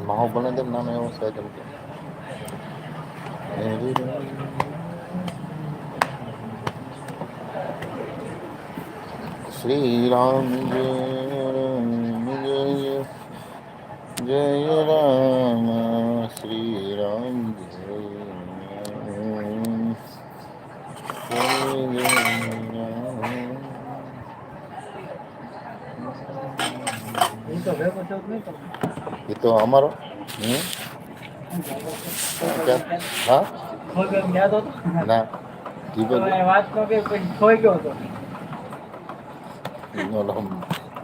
માહો બને તેમ નામ એવું છે કેમ કે. શ્રી રામ જય જય જય રામ શ્રી રામ જય જય એ તો અમારો. હમ? હા? ના.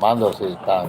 માંદો છે ઈ તાવ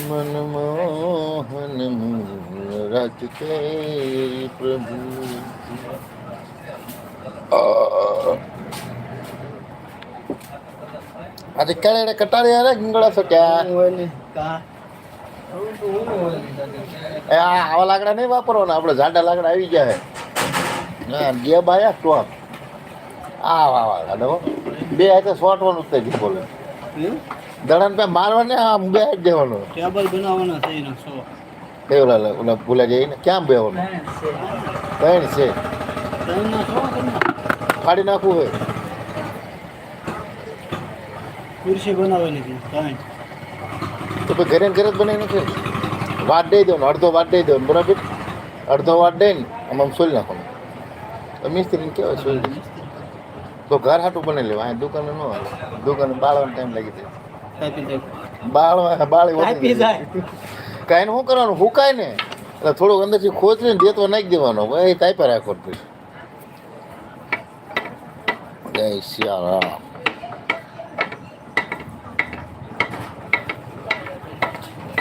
મન મોહન કે પ્રભુ આજે ક્યારે કટાળી યાર ગંગળા છો ક્યાં આવા લાકડા નહીં વાપરવાના આપણે જાડા લાકડા આવી ગયા હે ગેબ આયા ટોપ. આ વા વા ગાડો બે હાથે સોટવાનું જ થઈ બોલે. દડાને પે મારવાને આમ બે હાથ દેવાનું. ટેબલ બનાવવાના છે એના સો. એ ઓલા ઓલા ભૂલા જઈને ક્યાં બેવાનો ત્રણ છે. ફાડી નાખવું હોય. ખુરશી બનાવવાની છે ત્રણ. તો પછી ઘરે ઘરે જ બનાવી નાખે વાટ દઈ દેવાનું અડધો વાટ દઈ દો બરાબર? અડધો વાટ દઈને આમ આમ સોલી નાખવાનું. મિસ્ત્રીને કહેવાય છો? તો ઘર હાટું બને લેવા અહીં દુકાને ન હાલે દુકાને બાળવાનો ટાઈમ લાગી જાય. બાળવા બાળ કાંઈ શું કરવાનું? હુકાય ને. એટલે થોડુંક અંદરથી ખોચને દેતો નાખી દેવાનો. ભાઈ પર રાખો પછી. જય સિયારામ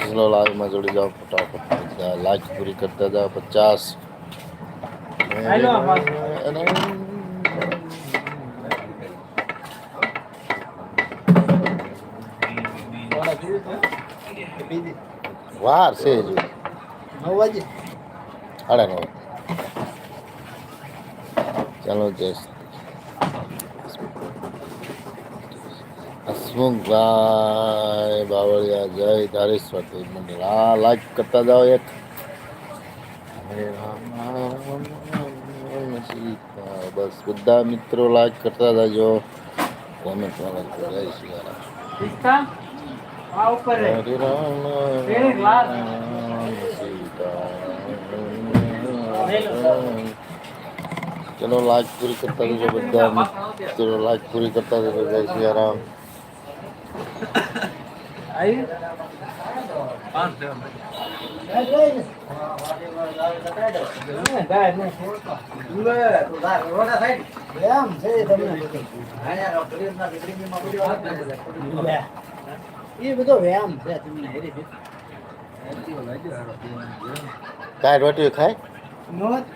ચલો લાઈવમાં જોડી જાઓ ફટાફટ. લાઈક પૂરી કરતા જાઓ પચાસ. હાલો આમાં. વાર છે હજુ નવ વાગે સાડા નવ ચાલો જય હસમુખભાઈ બાવળિયા જય ધારેશ્વર દેવ મંદિર હા લાઈક કરતા જાઓ એક હરે રામ રામ સીતા બસ બધા મિત્રો લાઈક કરતા જાજો. કોમેન્ટ વાળા જય શ્રી રામ? આ ઉપર ચલો લાજ પૂરી કરતા જજો બધા મિત્રો. લાજ પૂરી કરતા જજો. જય શ્રી રામ. આવી? હા, એ બધો વ્યાયામ છે તમને હેરી. કાંઈ રોટી ખાય નોંધ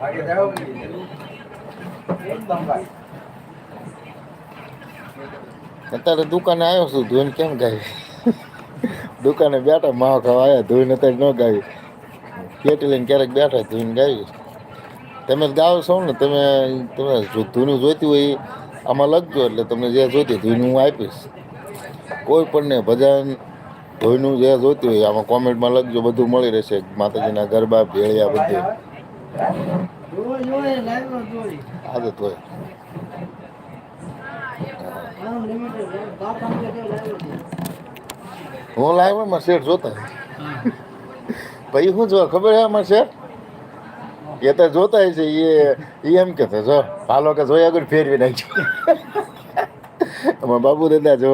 ગાય? અત્યારે દુકાને આવ્યો છું ધોઈને કેમ ગાય દુકાને બેઠા માવ ખાવા આવ્યા ધોઈને અત્યારે ન ગાવી પેટી લઈને ક્યારેક બેઠા ધોઈને ગાવી તમે ગાવ છો ને તમે તમે ધૂનું જોઈતી હોય આમાં લખજો એટલે તમને જે જોઈતી ધૂનું હું આપીશ કોઈ પણ ને ભજન ધોઈનું જે જોઈતી હોય આમાં કોમેન્ટમાં લખજો બધું મળી રહેશે માતાજીના ગરબા ભેળિયા બધું જોવો જોવો. આદત હોય લાઈવ હું લાવ્યો માં શેઠ જોતા પછી શું જોવા ખબર છે આમાં શેઠ? એ તો જોતા છે એ એ એમ કે જો હાલો કે જોયા આગળ ફેરવી નાખ્યો. અમારા બાબુ દાદા જો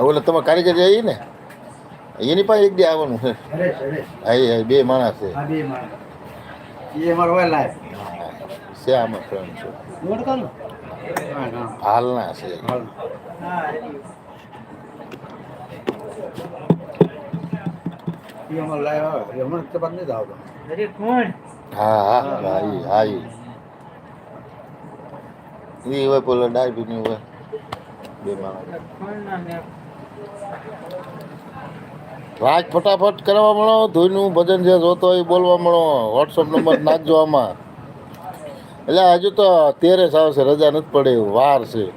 ઓલે તમે કારીગર આવી ને? એની પાસે એક દી આવવાનું છે. હરેશ હા બે માણસ છે. એ છે આમાં ફ્રેન્ડ છે. હા હાલના છે. હા. એ એ હા હા હા હા ઈ. હોય પેલો ડાયબીની હોય. રાજ ફટાફટ કરવા મળો ધોઈનું ભજન જે જોતો એ બોલવા મળો. વોટ્સઅપ નંબર નાખજો આમાં. એટલે હજુ તો તેરેસ આવશે, રજા નથી પડે વાર છે.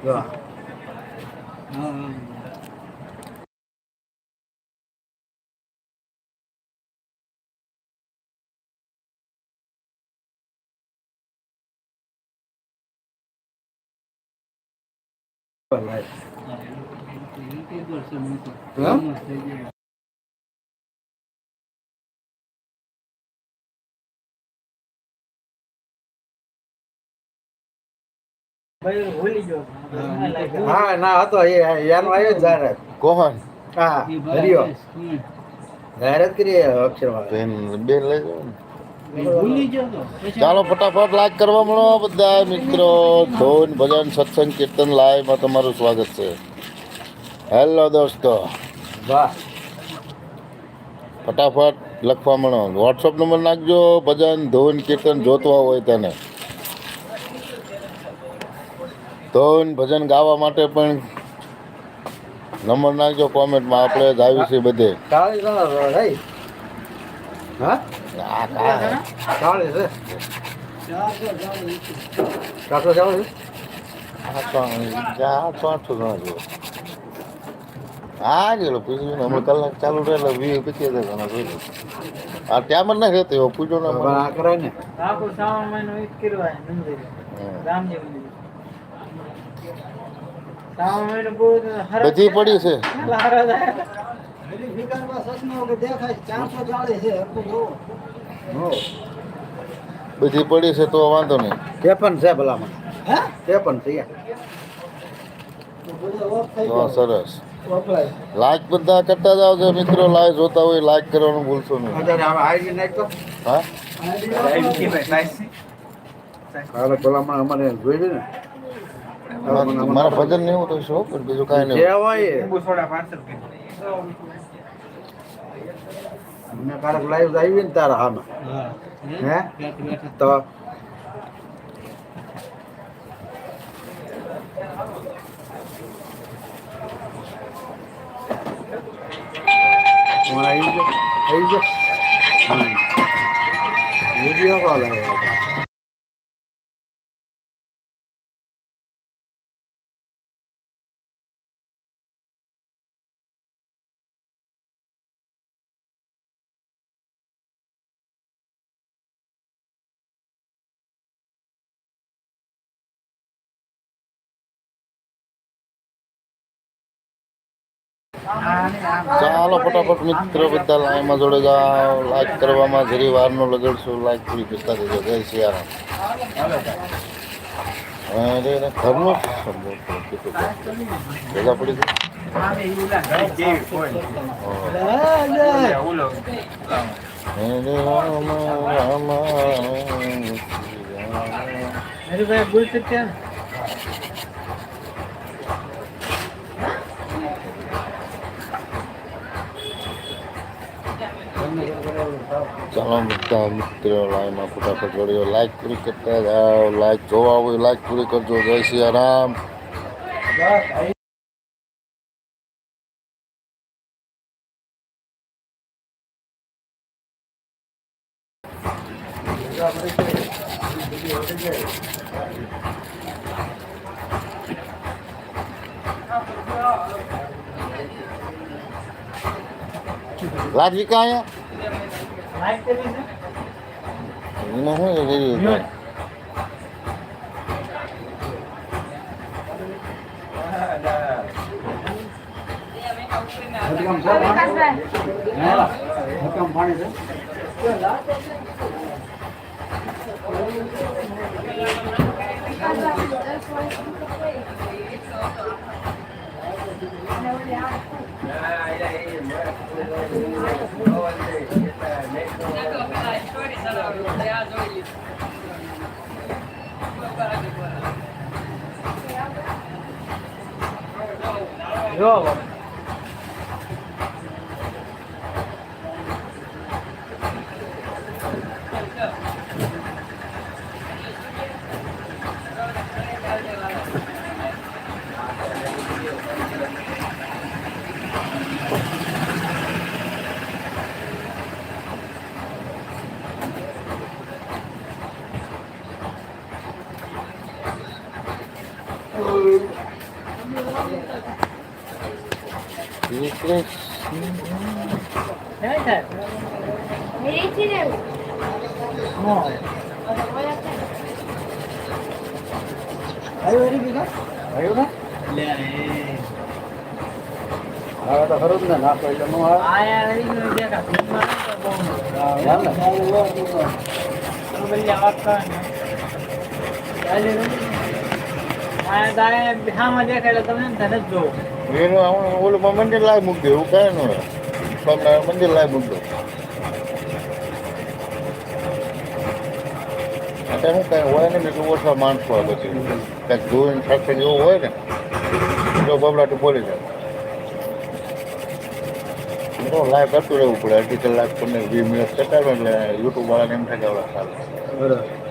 હા? ભાઈ ભૂલી ગયો ના હા ના હતો એ યાનો આવ્યો જ જાહેરાત કોણ હા હરિયો. જાહેરાત કરી અક્ષરમાં બેન બેન લઈ પછી ચાલો ફટાફટ લાઈક કરવા મળો બધા મિત્રો. ધોન ભજન સત્સંગ કીર્તન લાઈવમાં તમારું સ્વાગત છે. હેલો દોસ્તો. ફટાફટ લખવા મળો. વોટ્સઅપ નંબર નાખજો. ભજન ધોન કીર્તન જોતવા હોય તેને. ધોન ભજન ગાવા માટે પણ નંબર નાખજો. કોમેન્ટમાં આપણે જ આવીશું બધે. હા. ચાલીસ છે ચારસો જણા જેવો હા ગયેલો પૂછ્યું ને હમણાં કલાક ચાલુ રહે એટલે વીસ પચીસ હજાર જોઈ આ ત્યાં જ નથી એવો પૂછો ને પણ આ કરાય ને શ્રાવણ મહિનો ઈ જ રામજી મંદિર શ્રાવણ મહિનો પૂરો થયો, હરખ બધી પડી છે. બધી પડી છે તો વાંધો નહીં. તે પણ છે ભલામાં ત્રેપન છે. સરસ. લાઈક બધા કરતા જાવ છો મિત્રો. લાઈવ જોતા હોય લાઈક કરવાનું ભૂલશો નહીં. હા? ભલામણ અમારે જોઈ ને? મારા મારા ભજન નહીં હું તો શું બીજું કાંઈ નહીં મેં કારક લાઈવ આવી ને તારા આમાં હે? તો આવી ગયો? આવી ગયો? વીડિયો કોલ આવ્યો ચાલો ફટાફટ મિત્રો બધા લાઈનમાં જોડે જાઓ લાઈક કરવામાં જરી વારનો લગાડશું લાઈક પૂરી કરતા દેજો જય સિયારામ અરે ચાલો બધા મિત્રો લાઈનમાં ફટાફટ જોડ્યો લાઈક પૂરી કરતા જાઓ. લાઈક જોવા હોય લાઈક પૂરી કરજો. જય સિયારામ લાજી કાંઈ? હું શું કરી Yeah, yeah, yeah. છે પાણી? હે? હકમ પાણી છે જો શ્રી કૃષ્ણ હે સાહેબ નો આવ્યો હરી બીજો આવ્યું ને લે એ હવે તો ખરું જ ને નાખો એટલે નો આવે એનું આવું ઓલું મંદિર લાવી મૂકી દે એવું કઈ ન સ્વામિનારાયણ મંદિર લાવી મૂકી દો. અત્યારે કઈ હોય ને બીજું ઓછા માણસો પછી કંઈક જોઈને સાથે જેવું હોય ને જો બબડાટું બોલી જાય. તો લાઈવ કરતું રહેવું પડે અઢી કલાક પંદર વીસ મિનિટ કટાવે એટલે યુટ્યુબ વાળાને એમ થાય કે આવડા સારું. બરાબર.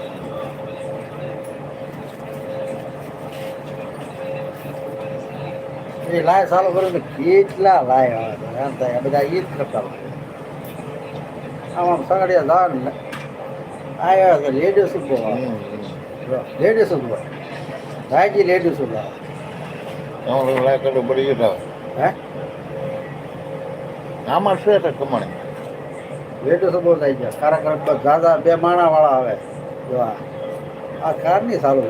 એ લાય ચાલુ કર્યું ને કેટલા લાય આવે છે. એમ થાય આ બધા ઈ જ કરતા હોય. આમ આમ સગડિયા જાવ ને આવ્યા છે લેડીઝ ઊભો હમ. લેડીઝ ઊભો રાજી લેડીઝ ઊભો એમાં લાઈવ કરતું પડી જતા હે આમાં છે તો કમાણે લેડીઝ ઊભો થઈ ગયા કાર્યક્રમ પર દાદા બે માણા વાળા આવે જો આ આ કાર નહીં ચાલુ